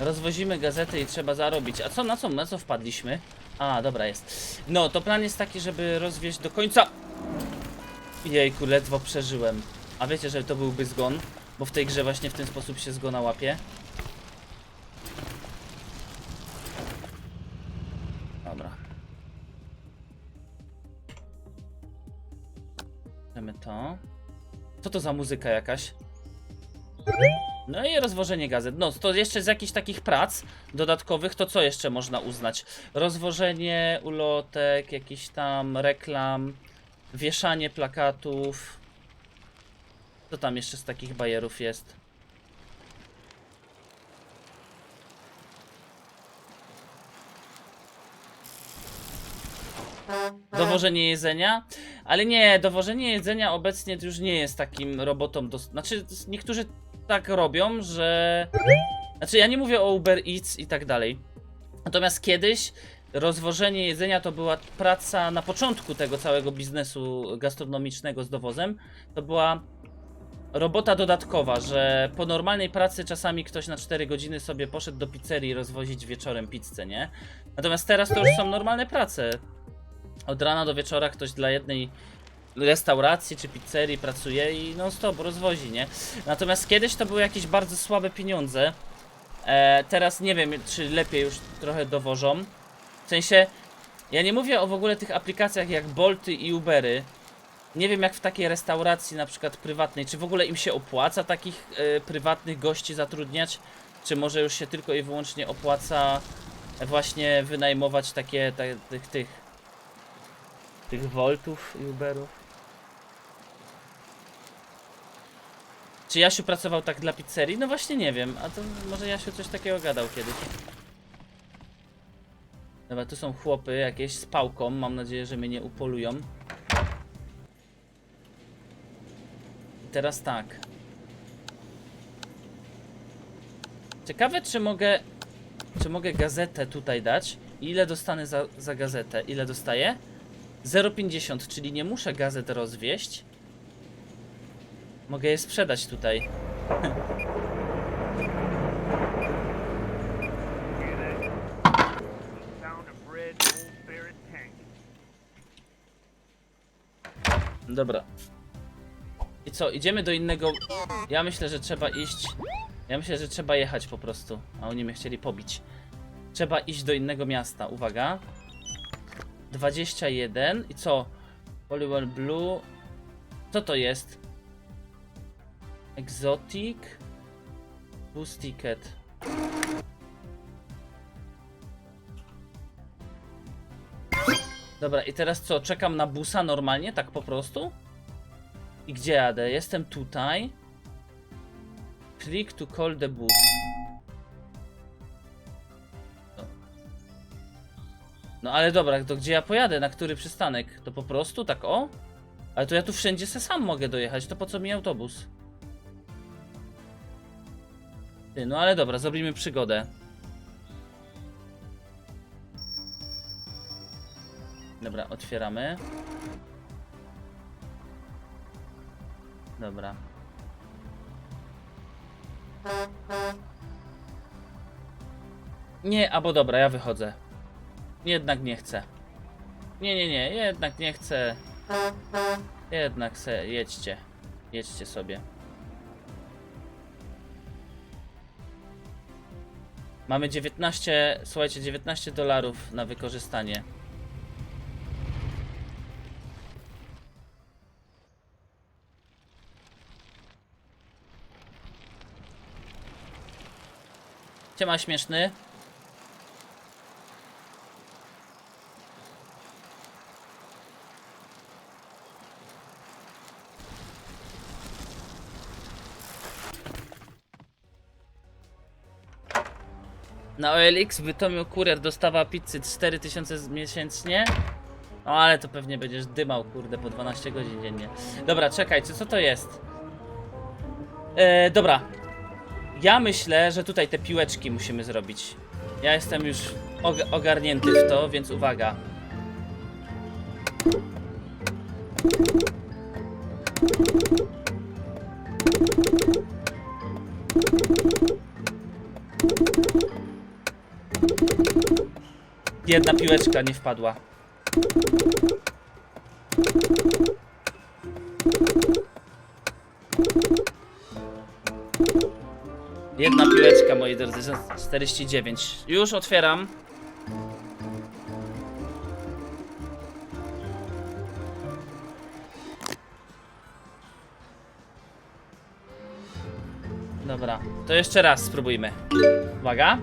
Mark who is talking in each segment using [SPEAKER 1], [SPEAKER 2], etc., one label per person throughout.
[SPEAKER 1] Rozwozimy gazety i trzeba zarobić. A co, na co, na co wpadliśmy? A, dobra, jest. No, to plan jest taki, żeby rozwieźć do końca... Jejku, ledwo przeżyłem. A wiecie, że to byłby zgon? Bo w tej grze właśnie w ten sposób się zgona łapie. Dobra. Chcemy to. Co to za muzyka jakaś? No i rozwożenie gazet. No, to jeszcze z jakichś takich prac dodatkowych, to co jeszcze można uznać? Rozwożenie ulotek, jakiś tam reklam, wieszanie plakatów. Co tam jeszcze z takich bajerów jest? Dowożenie jedzenia? Ale nie, dowożenie jedzenia obecnie już nie jest takim robotą. Dos- znaczy, niektórzy tak robią, że. Znaczy, ja nie mówię o Uber Eats i tak dalej. Natomiast kiedyś rozwożenie jedzenia to była praca na początku tego całego biznesu gastronomicznego z dowozem. To była robota dodatkowa, że po normalnej pracy czasami ktoś na 4 godziny sobie poszedł do pizzerii rozwozić wieczorem pizzę, nie? Natomiast teraz to już są normalne prace. Od rana do wieczora ktoś dla jednej restauracji czy pizzerii pracuje i non stop rozwozi, nie? Natomiast kiedyś to były jakieś bardzo słabe pieniądze. E, teraz nie wiem, czy lepiej już trochę dowożą. W sensie, ja nie mówię o w ogóle tych aplikacjach jak Bolty i Ubery. Nie wiem jak w takiej restauracji na przykład prywatnej, czy w ogóle im się opłaca takich e, prywatnych gości zatrudniać, czy może już się tylko i wyłącznie opłaca właśnie wynajmować takie, ta, tych, tych, tych Voltów i Uberów. Czy Jasiu pracował tak dla pizzerii? No właśnie nie wiem, a to może Jasiu coś takiego gadał kiedyś. Dobra, tu są chłopy jakieś z pałką, mam nadzieję, że mnie nie upolują. I teraz tak. Ciekawe, czy mogę, czy mogę gazetę tutaj dać. I Ile dostanę za, za gazetę? Ile dostaję? 0,50, czyli nie muszę gazet rozwieść. Mogę je sprzedać tutaj. Dobra. I co, idziemy do innego... Ja myślę, że trzeba iść... Ja myślę, że trzeba jechać po prostu. A oni mnie chcieli pobić. Trzeba iść do innego miasta. Uwaga. 21. I co? Polywell Blue. Co to jest? Exotic. Bus ticket. Dobra, i teraz co? Czekam na busa normalnie, tak po prostu? I gdzie jadę? Jestem tutaj. Click to call the bus. No. Ale dobra, to gdzie ja pojadę? Na który przystanek? To po prostu tak o? Ale to ja tu wszędzie se sam mogę dojechać, to po co mi autobus? No ale dobra, zrobimy przygodę. Dobra, otwieramy. Dobra. Nie, albo dobra, ja wychodzę. Jednak nie chcę. Nie, nie, nie, jednak nie chcę. Jednak se, jedźcie. Jedźcie sobie. Mamy 19, słuchajcie, 19 dolarów na wykorzystanie. Ciema śmieszny. Na OLX Bytomiu kurier dostawa pizzy 4000 z- miesięcznie. No ale to pewnie będziesz dymał, kurde, po 12 godzin dziennie. Dobra, czekajcie, co to jest? E, dobra. Ja myślę, że tutaj te piłeczki musimy zrobić. Ja jestem już og- ogarnięty w to, więc uwaga. Jedna piłeczka nie wpadła. Jedna piłeczka, moi drodzy, za 49. Już otwieram. Dobra, to jeszcze raz spróbujmy. Uwaga.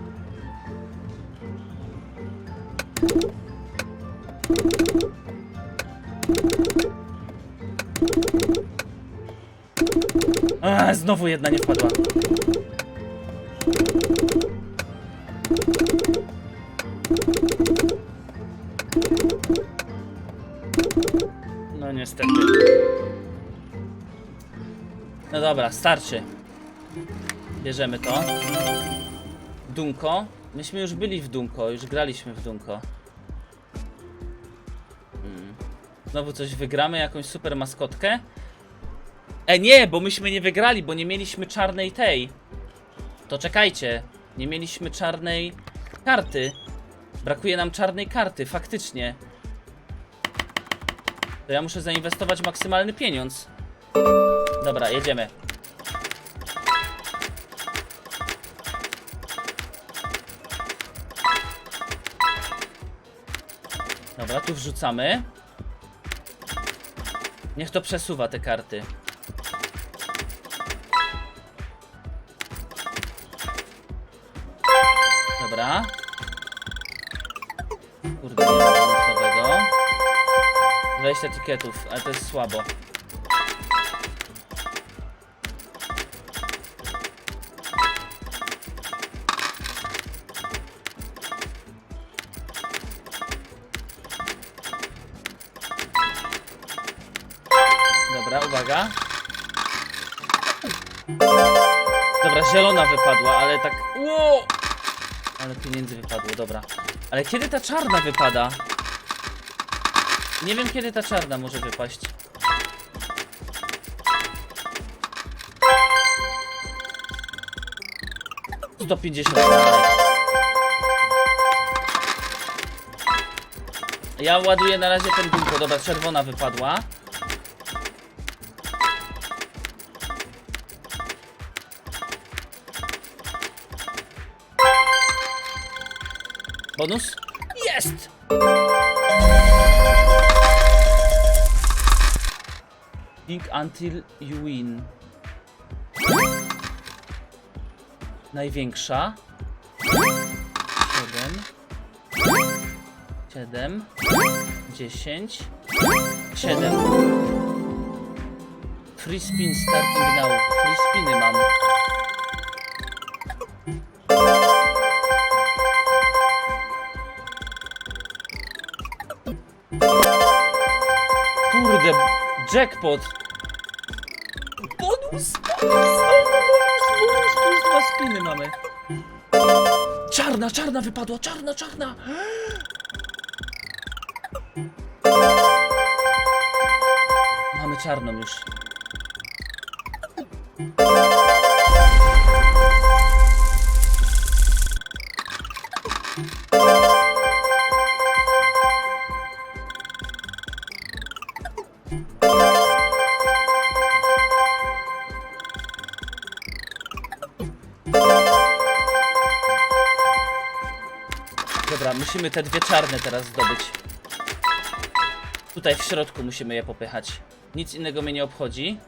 [SPEAKER 1] Znowu jedna nie wpadła. No niestety. No dobra, starczy. Bierzemy to. Dunko. Myśmy już byli w Dunko, już graliśmy w Dunko. Hmm. Znowu coś wygramy, jakąś super maskotkę. E nie, bo myśmy nie wygrali, bo nie mieliśmy czarnej tej. To czekajcie, nie mieliśmy czarnej karty. Brakuje nam czarnej karty, faktycznie. To ja muszę zainwestować maksymalny pieniądz. Dobra, jedziemy. Dobra, tu wrzucamy. Niech to przesuwa te karty. Dobra. Kurde, nie ma bonusowego. 20 etykietów, ale to jest słabo. Dobra, uwaga. Dobra, zielona wypadła, ale tak. Ło! Ale pieniędzy wypadło, dobra. Ale kiedy ta czarna wypada? Nie wiem kiedy ta czarna może wypaść. Sto pięćdziesiąt. Ja ładuję na razie ten dunko. Dobra, czerwona wypadła. Bonus? Jest! Think until you win. Największa. 7 7 10 7 Free spin starting now. Free jackpot. Bonus, bonus, bonus, plus dwa spiny mamy. Czarna, czarna wypadła, czarna, czarna. Mamy czarną już. Musimy te dwie czarne teraz zdobyć. Tutaj w środku musimy je popychać. Nic innego mnie nie obchodzi.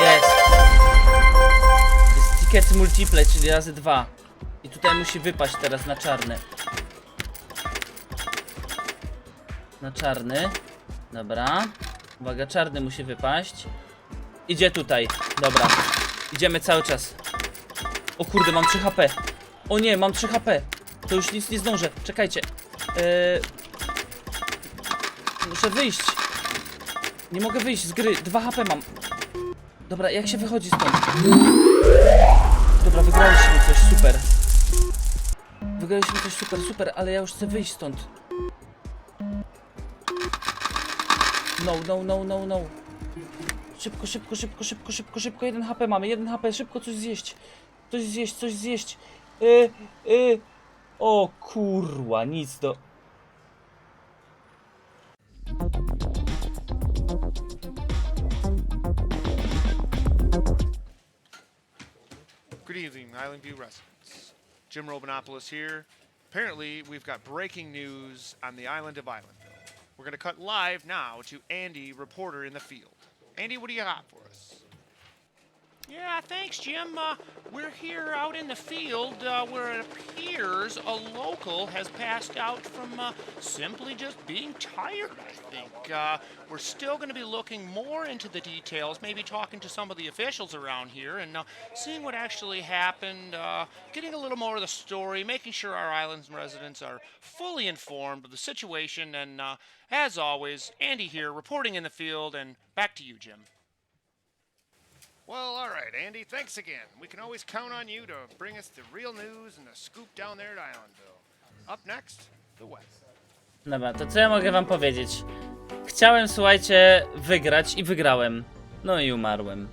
[SPEAKER 1] Jest. Jest ticket multiple, czyli razy dwa. I tutaj musi wypaść teraz na czarny. Na czarny. Dobra. Uwaga, czarny musi wypaść. Idzie tutaj. Dobra. Idziemy cały czas. O kurde, mam 3 HP. O nie, mam 3 HP. To już nic nie zdążę. Czekajcie. Eee... Muszę wyjść. Nie mogę wyjść z gry. 2 HP mam. Dobra, jak się wychodzi stąd? Dobra, wygraliśmy coś super. Wygraliśmy coś super, super, ale ja już chcę wyjść stąd. No, no, no, no, no. Szybko, szybko, szybko, szybko, szybko, szybko. Jeden HP mamy, jeden HP, szybko coś zjeść. Coś zjeść, coś zjeść. Y, y. O kurwa, nic do...
[SPEAKER 2] Good evening, Island View residents. Jim Robinopoulos here. Apparently, we've got breaking news on the island of Islandville. We're going to cut live now to Andy, reporter in the field. Andy, what do you got for us?
[SPEAKER 3] Yeah, thanks, Jim. Uh, we're here out in the field uh, where it appears a local has passed out from uh, simply just being tired, I think. Uh, we're still going to be looking more into the details, maybe talking to some of the officials around here and uh, seeing what actually happened, uh, getting a little more of the story, making sure our island's residents are fully informed of the situation. And as always, Andy here reporting in the field, and back to you, Jim.
[SPEAKER 2] Well, all right, Andy, thanks again. We can always count on you to bring us the real news and the scoop down there at Islandville. Up next, the West.
[SPEAKER 1] Dobra, to co ja mogę wam powiedzieć? Chciałem, słuchajcie, wygrać i wygrałem. No i umarłem.